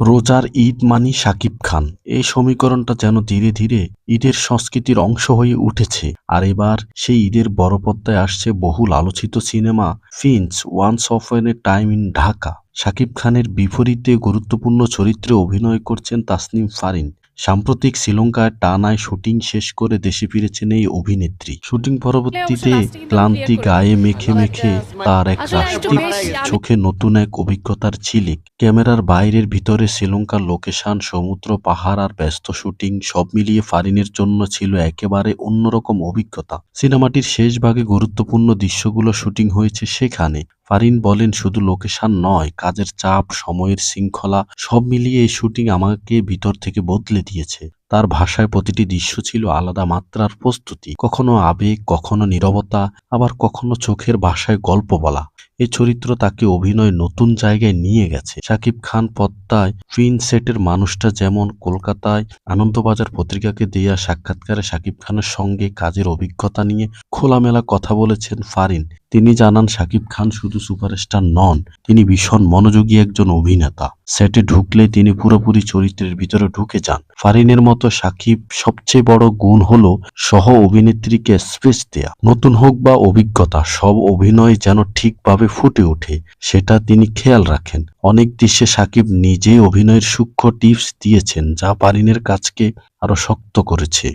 রোজার ঈদ মানি শাকিব খান। এই সমীকরণটা যেন ধীরে ধীরে ঈদের সংস্কৃতির অংশ হয়ে উঠেছে। আর এবার সেই ঈদের বড় পর্দায় আসছে বহুল আলোচিত cinema ফিন্স once upon a time in Dhaka. Shakib খানের বিপরীতে গুরুত্বপূর্ণ চরিত্রে অভিনয় করছেন তাসনিম ফারিন। সাম্প্রতিক শ্রীলঙ্কায় টানায় শুটিং শেষ করে দেশে ফিরেছেন এই অভিনেত্রী। শুটিং পরবর্তীতে ক্লান্তি গায়ে মেখে মেখে তার এক রাষ্ট্রিক চোখে নতুন এক অভিজ্ঞতার ঝিলিক। ক্যামেরার বাইরের ভিতরে শ্রীলঙ্কার লোকেশন সমুদ্র পাহাড় আর ব্যস্ত শুটিং সব মিলিয়ে ফারিনের জন্য ছিল একেবারে অন্যরকম অভিজ্ঞতা। সিনেমাটির শেষ ভাগে গুরুত্বপূর্ণ দৃশ্যগুলো শুটিং হয়েছে সেখানে। ফারিন বলেন শুধু লোকেশন নয় কাজের চাপ সময়ের শৃঙ্খলা সব মিলিয়ে এই শুটিং আমাকে ভিতর থেকে বদলে দিয়েছে। তার ভাষায় প্রতিটি দৃশ্য ছিল আলাদা মাত্রার প্রস্তুতি। কখনো আবেগ, কখনো নীরবতা, আবার কখনো চোখের ভাষায় গল্প বলা। এ চরিত্র তাকে অভিনয় নতুন জায়গায় নিয়ে গেছে। শাকিব খান পদ্মায় ফিন সেটের মানুষটা যেমন কলকাতায় আনন্দবাজার পত্রিকাকে দেয়া সাক্ষাৎকারে শাকিব খানের সঙ্গে কাজের অভিজ্ঞতা নিয়ে খোলামেলা কথা বলেছেন ফারিন। তিনি জানান শাকিব খান শুধু সুপারস্টার নন, তিনি ভীষণ মনোযোগী একজন অভিনেতা। সেটে ঢুকলে তিনি পুরোপুরি চরিত্রের ভিতরে ঢুকে যান। ফারিনের মতো সাকিব সবচেয়ে বড় গুণ হল সহ অভিনেত্রীকে স্পেস দেয়া। নতুন হোক বা অভিজ্ঞতা, সব অভিনয় যেন ঠিকভাবে ফুটে ওঠে, সেটা তিনি খেয়াল রাখেন। অনেক দৃশ্যে সাকিব নিজে অভিনয়ের সূক্ষ্ম টিপস দিয়েছেন, যা ফারিনের কাজকে আরও শক্ত করেছে।